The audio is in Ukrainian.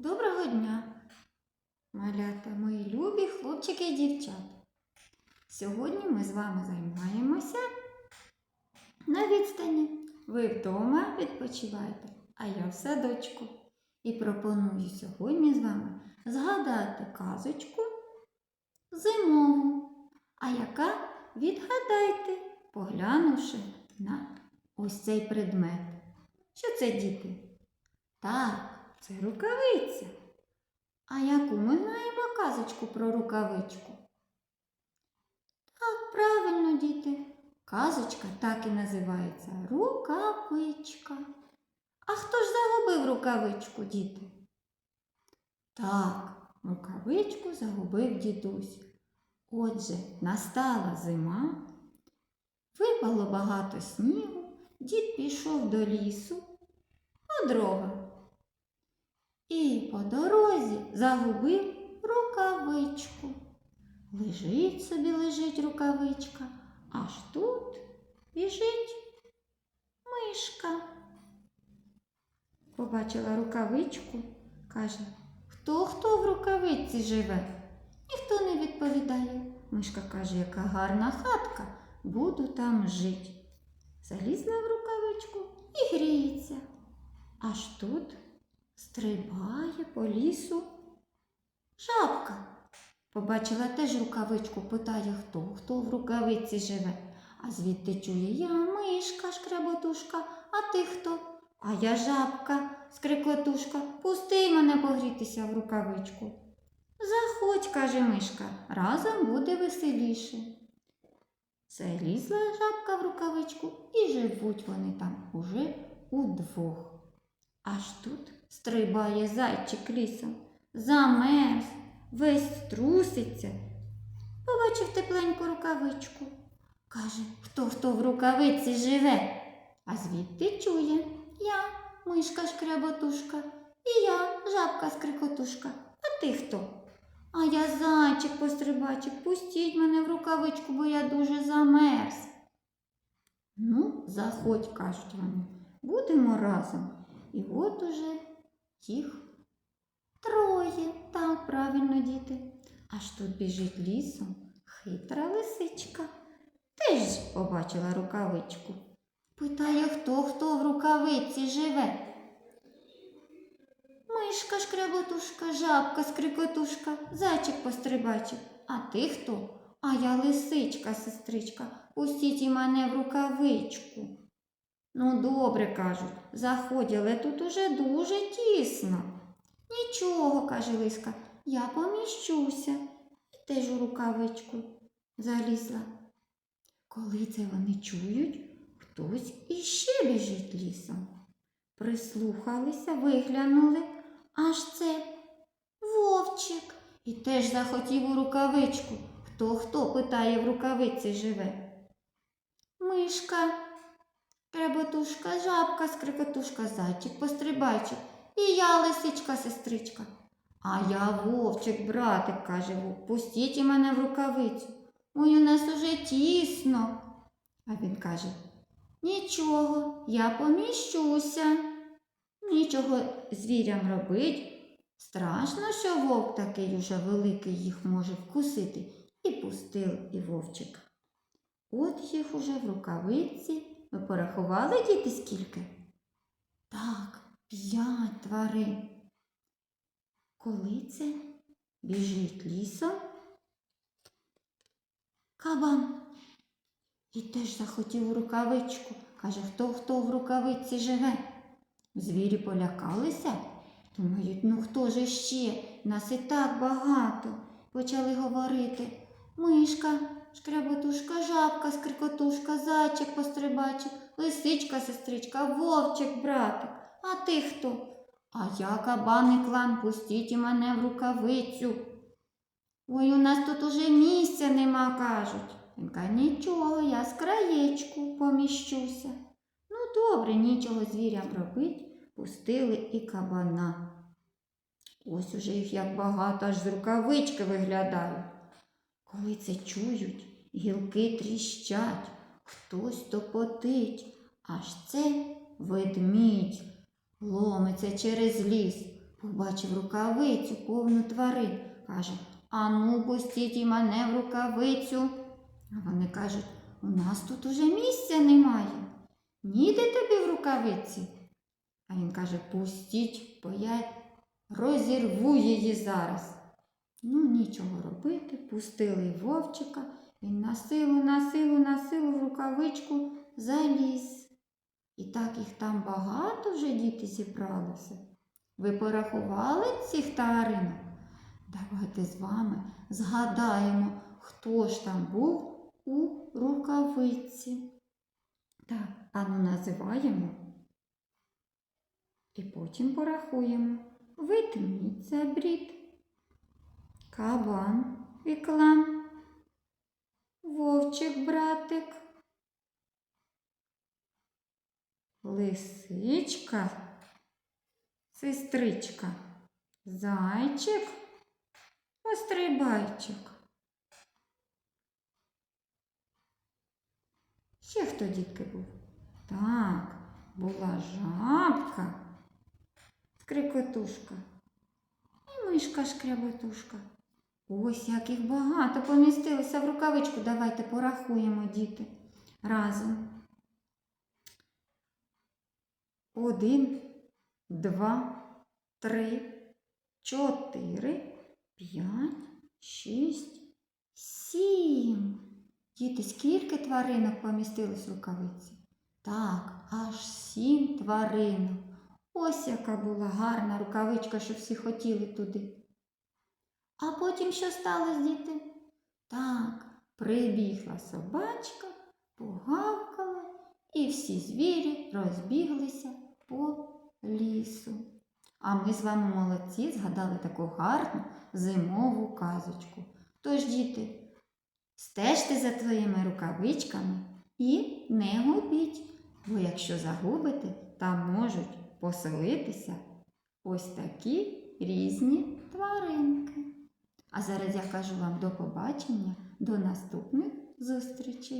Доброго дня, малята, мої любі хлопчики і дівчата. Сьогодні ми з вами займаємося на відстані. Ви вдома відпочиваєте, а я в садочку. І пропоную сьогодні з вами згадати казочку зимову. А яка відгадайте, поглянувши на ось цей предмет. Що це, діти? Так, це рукавиця. А яку ми знаємо казочку про рукавичку? Так, правильно, діти. Казочка так і називається рукавичка. А хто ж загубив рукавичку, діти? Так, рукавичку загубив дідусь. Отже, настала зима, випало багато снігу, дід пішов до лісу по дрова. І по дорозі загубив рукавичку. Лежить собі лежить рукавичка, аж тут біжить мишка. Побачила рукавичку, каже, хто хто в рукавиці живе? Ніхто не відповідає. Мишка каже, яка гарна хатка, буду там жить. Залізла в рукавичку і гріється. Аж тут стрибає по лісу жабка. Побачила теж рукавичку, питає, хто, хто в рукавиці живе. А звідти чує я мишка, шкреботушка, а ти хто? А я жабка, скрикотушка, пусти мене погрітися в рукавичку. Заходь, каже мишка, разом буде веселіше. Залізла жабка в рукавичку і живуть вони там уже удвох. Аж тут стрибає зайчик лісом, замерз, весь труситься. Побачив тепленьку рукавичку. Каже, хто хто в рукавиці живе. А звідти чує я, мишка шкреботушка, і я, жабка скрикотушка. А ти хто? А я зайчик пострибачик, пустіть мене в рукавичку, бо я дуже замерз. Ну, заходь, кажуть вони, будемо разом. І от уже їх троє. Так, правильно, діти. Аж тут біжить лісом хитра лисичка. Теж побачила рукавичку. Питає, хто хто в рукавиці живе. Мишка шкреботушка, жабка скрикотушка, зайчик пострибачик. А ти хто? А я лисичка, сестричка. Пустіть і мене в рукавичку. Ну, добре, кажуть, заходь, але тут уже дуже тісно. Нічого, каже Лиска, я поміщуся. І теж у рукавичку залізла. Коли це вони чують, хтось іще біжить лісом. Прислухалися, виглянули, аж це вовчик. І теж захотів у рукавичку. Хто хто питає в рукавиці живе? Мишка, Треботушка, жабка, скрикотушка, зайчик, пострибайчик. І я лисичка, сестричка. А я вовчик, братик, каже вовк, пустіть і мене в рукавицю. Ой, у нас уже тісно. А він каже, нічого, я поміщуся. Нічого звірям робить. Страшно, що вовк такий уже великий їх може вкусити. І пустив і вовчик. От їх уже в рукавиці. Ви порахували діти скільки? Так, п'ять тварин. Коли це біжить лісом? Кабан. І теж захотів рукавичку. Каже, хто хто в рукавиці живе. Звірі полякалися. Думають, ну хто ж іще? Нас і так багато. Почали говорити. Мишка, шкреботушка, жабка, скрикотушка, зайчик, пострибачик, лисичка, сестричка, вовчик, братик. А ти хто? А я кабаний клан, пустіть і мене в рукавицю. Ой, у нас тут уже місця нема, кажуть. Каже, нічого, я з краєчку поміщуся. Ну, добре, нічого звірям робить, пустили і кабана. Ось уже їх як багато, аж з рукавички виглядають. Коли це чують, гілки тріщать, хтось топотить, аж це ведмідь ломиться через ліс. Побачив рукавицю повну тварин. Каже, ану, пустіть і мене в рукавицю. А вони кажуть, у нас тут уже місця немає. Ніде тобі в рукавиці. А він каже, пустіть, бо я розірву її зараз. Ну, нічого робити, пустили вовчика, він на силу, на силу, на силу в рукавичку заліз. І так їх там багато вже діти зібралося. Ви порахували цих тваринок? Давайте з вами згадаємо, хто ж там був у рукавиці. Так, ану називаємо. І потім порахуємо. Витимніться брід. Кабан Віклан, Вовчик братик, Лисичка, сестричка, зайчик, пострибайчик. Ще хто дітки був? Так, була жабка, скрикотушка і мишка шкряботушка. Ось як їх багато помістилося в рукавичку. Давайте порахуємо, діти, разом. Один, два, три, чотири, п'ять, шість, сім. Діти, скільки тваринок помістилось в рукавиці? Так, аж сім тваринок. Ось яка була гарна рукавичка, що всі хотіли туди. А потім що сталося, діти? Так, прибігла собачка, погавкала, і всі звірі розбіглися по лісу. А ми з вами молодці згадали таку гарну зимову казочку. Тож, діти, стежте за твоїми рукавичками і не губіть, бо якщо загубите, там можуть поселитися ось такі різні тваринки. А зараз я кажу вам до побачення, до наступних зустрічей.